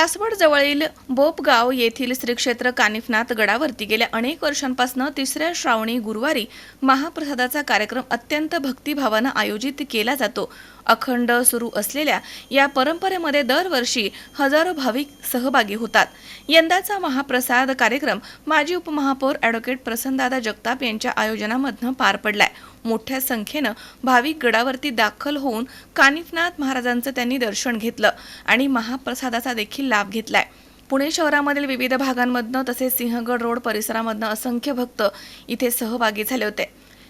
तासवड जवळील बोपगाव येथील श्री क्षेत्र कानिफनाथ गडावरती गेल्या अनेक वर्षांपासून तिसऱ्या श्रावणी गुरुवारी महाप्रसादाचा कार्यक्रम अत्यंत भक्तिभावानं आयोजित केला जातो. अखंड सुरू असलेल्या या परंपरेमध्ये दरवर्षी हजारो भाविक सहभागी होतात. यंदाचा महाप्रसाद कार्यक्रम माजी उपमहापौर ॲडव्होकेट प्रसन्नदादा जगताप यांच्या आयोजनामधनं पार पडलाय. मोठ्या संख्येनं भाविक गडावरती दाखल होऊन कानिफनाथ महाराजांचं त्यांनी दर्शन घेतलं आणि महाप्रसादाचा देखील लाभ घेतलाय. पुणे शहरामधील विविध भागांमधनं तसेच सिंहगड रोड परिसरामधनं असंख्य भक्त इथे सहभागी झाले होते.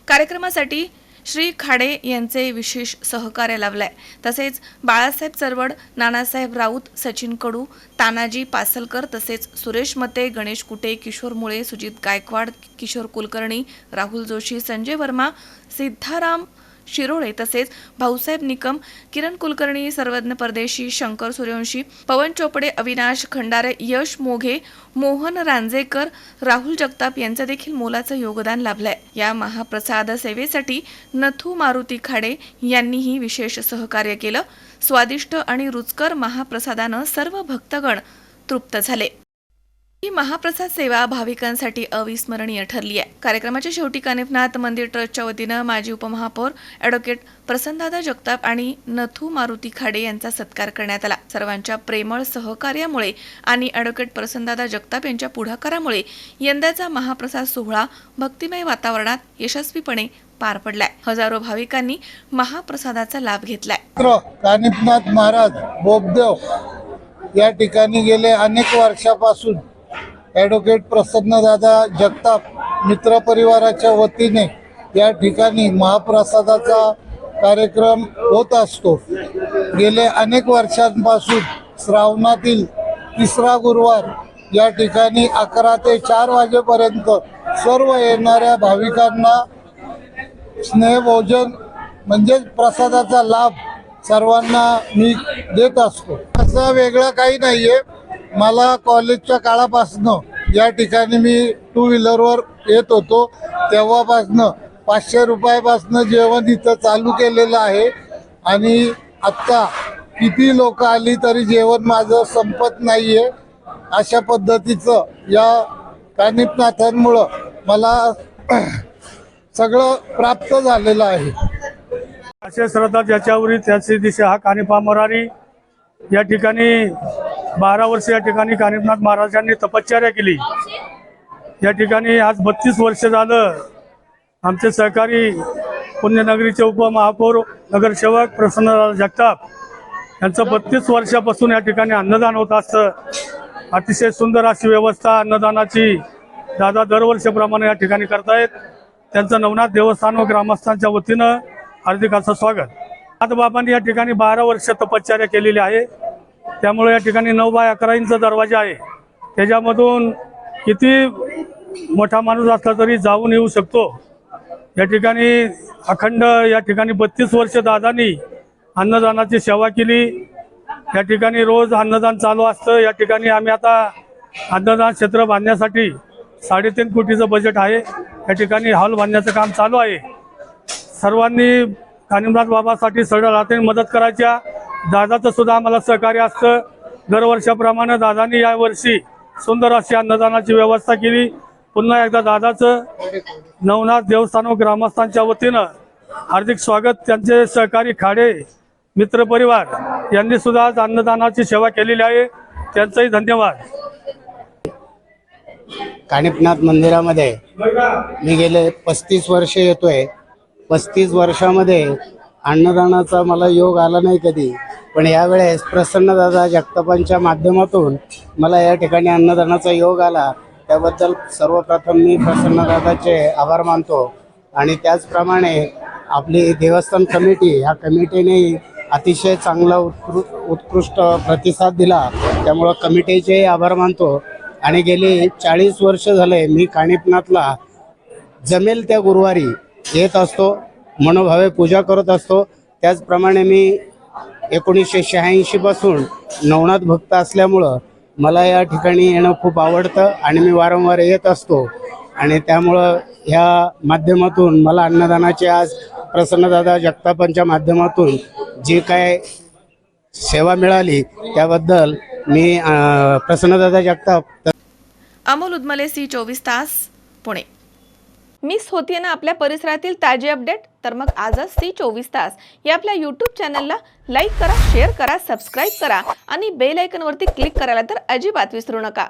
कार्यक्रमासाठी श्री खाडे यांचे विशेष सहकार्य लाभलंय. तसेच बाळासाहेब चरवड नानासाहेब राऊत सचिन कडू तानाजी पासलकर तसेच सुरेश मते गणेश कुटे किशोर मुळे सुजित गायकवाड किशोर कुलकर्णी राहुल जोशी संजय वर्मा सिद्धाराम शिरोळे तसेच भाऊसाहेब निकम किरण कुलकर्णी सर्वज्ञ परदेशी शंकर सूर्यवंशी पवन चोपडे अविनाश खंडारे यश मोघे मोहन रांजेकर राहुल जगताप यांचं देखील मोलाचं योगदान लाभलंय. या महाप्रसाद सेवेसाठी नथू मारुती खाडे यांनीही विशेष सहकार्य केलं. स्वादिष्ट आणि रुचकर महाप्रसादानं सर्व भक्तगण तृप्त झाले. ही महाप्रसाद सेवा भाविकांसाठी अविस्मरणीय ठरली आहे. कार्यक्रमाच्या शेवटी कानिफनाथ मंदिर ट्रस्टच्या वतीनं माजी उपमहापौर ॲडव्होकेट प्रसन्नदादा जगताप आणि नथू मारुती खाडे यांचा सत्कार करण्यात आला. सर्वांच्या प्रेमळ सहकार्यामुळे आणि ॲडव्होकेट प्रसन्नदादा जगताप यांच्या पुढाकारामुळे यंदाचा महाप्रसाद सोहळा भक्तिमय वातावरणात यशस्वीपणे पार पडलाय. हजारो भाविकांनी महाप्रसादाचा लाभ घेतलाय. कानिफनाथ महाराज बोबदेव या ठिकाणी गेले अनेक वर्षापासून. ॲडव्होकेट प्रसन्नदादा जगताप मित्र परिवाराच्या वतीने या ठिकाणी महाप्रसादाचा कार्यक्रम होत असतो. गेले अनेक वर्षांपासून श्रावणातील तिसरा गुरुवार या ठिकाणी अकरा ते चार वाजेपर्यंत सर्व येणाऱ्या भाविकांना स्नेहभोजन म्हणजेच प्रसादाचा लाभ सर्वांना मी देत असतो. असं वेगळं काही नाहीये. मला कॉलेजच्या काळापासनं या ठिकाणी मी टू व्हीलरवर येत होतो. तेव्हापासनं पाचशे रुपयापासनं जेवण इथं चालू केलेलं आहे. आणि आत्ता किती लोक आली तरी जेवण माझं संपत नाही आहे अशा पद्धतीचं या कानिपनाथांमुळं मला सगळं प्राप्त झालेलं आहे. असे श्रद्धा ज्याच्यावरी त्याची दिशा हा कानिपा मोरारी या ठिकाणी बारा वर्ष या ठिकाणी कानिपनाथ महाराजांनी तपश्चर्या केली. या ठिकाणी आज बत्तीस वर्ष झालं. आमचे सहकारी पुण्यनगरीचे उपमहापौर नगरसेवक प्रसन्न जगताप यांचं बत्तीस वर्षापासून या ठिकाणी अन्नदान होत असतं. अतिशय सुंदर अशी व्यवस्था अन्नदानाची दादा दरवर्षीप्रमाणे या ठिकाणी करतायत. त्यांचं नवनाथ देवस्थान व ग्रामस्थांच्या वतीनं हार्दिक असं स्वागत. आता बाबांनी या ठिकाणी बारा वर्ष तपश्चर्या केलेली आहे. त्यामुळे या ठिकाणी नऊ बाय अकरा इंच दरवाजा आहे. त्याच्यामधून किती मोठा माणूस असला तरी जाऊन येऊ शकतो. या ठिकाणी अखंड या ठिकाणी बत्तीस वर्ष दादांनी अन्नदानाची सेवा केली. या ठिकाणी रोज अन्नदान चालू असतं. या ठिकाणी आम्ही आता अन्नदान क्षेत्र बांधण्यासाठी साडेतीन कोटीचं बजेट आहे. या ठिकाणी हॉल बांधण्याचं काम चालू आहे. सर्वांनी कानिमनाथ बाबासाठी सरळ हाताने मदत करायच्या. दादाचं सुद्धा आम्हाला सहकार्य असतं. दरवर्षाप्रमाणे दादांनी यावर्षी सुंदर अशी अन्नदानाची व्यवस्था केली. पुन्हा एकदा दादाचं नवनाथ देवस्थान व ग्रामस्थांच्या वतीनं हार्दिक स्वागत. त्यांचे सहकारी खाडे मित्रपरिवार यांनी सुद्धा आज अन्नदानाची सेवा केलेली आहे. त्यांचाही धन्यवाद. काणिपनाथ मंदिरामध्ये मी गेले पस्तीस वर्ष येतोय. पस्तीस वर्षामध्ये अन्नदानाचा मला योग आला नाही कधी. पण यावेळेस प्रसन्नदादा जगतापांच्या माध्यमातून मला या ठिकाणी अन्नदानाचा योग आला. त्याबद्दल सर्वप्रथम मी प्रसन्नदादाचे आभार मानतो. आणि त्याचप्रमाणे आपली देवस्थान कमिटी ह्या कमिटीने अतिशय चांगला उत्कृ उत्कृष्ट प्रतिसाद दिला. त्यामुळं कमिटीचेही आभार मानतो. आणि गेली चाळीस वर्ष झाले मी काणिपनाथला जमेल त्या गुरुवारी येत असतो. मनोभावे पूजा करत असतो. त्याचप्रमाणे मी एकोणीसशे शहाऐंशीपासून नवनाथ भक्त असल्यामुळं मला या ठिकाणी येणं खूप आवडतं आणि मी वारंवार येत असतो. आणि त्यामुळं ह्या माध्यमातून मला अन्नदानाची आज प्रसन्नदादा जगतापांच्या माध्यमातून जी काय सेवा मिळाली त्याबद्दल मी प्रसन्नदादा जगताप अमोल उदमले सी चोवीस तास पुणे. मिस होतीये ना आपल्या परिसरातील ताजे अपडेट? तर मग आजच सी चोवीस तास. या आपल्या यूट्यूब चॅनलला लाईक करा शेअर करा सबस्क्राईब करा आणि बेल आयकनवरती क्लिक करायला तर अजिबात विसरू नका.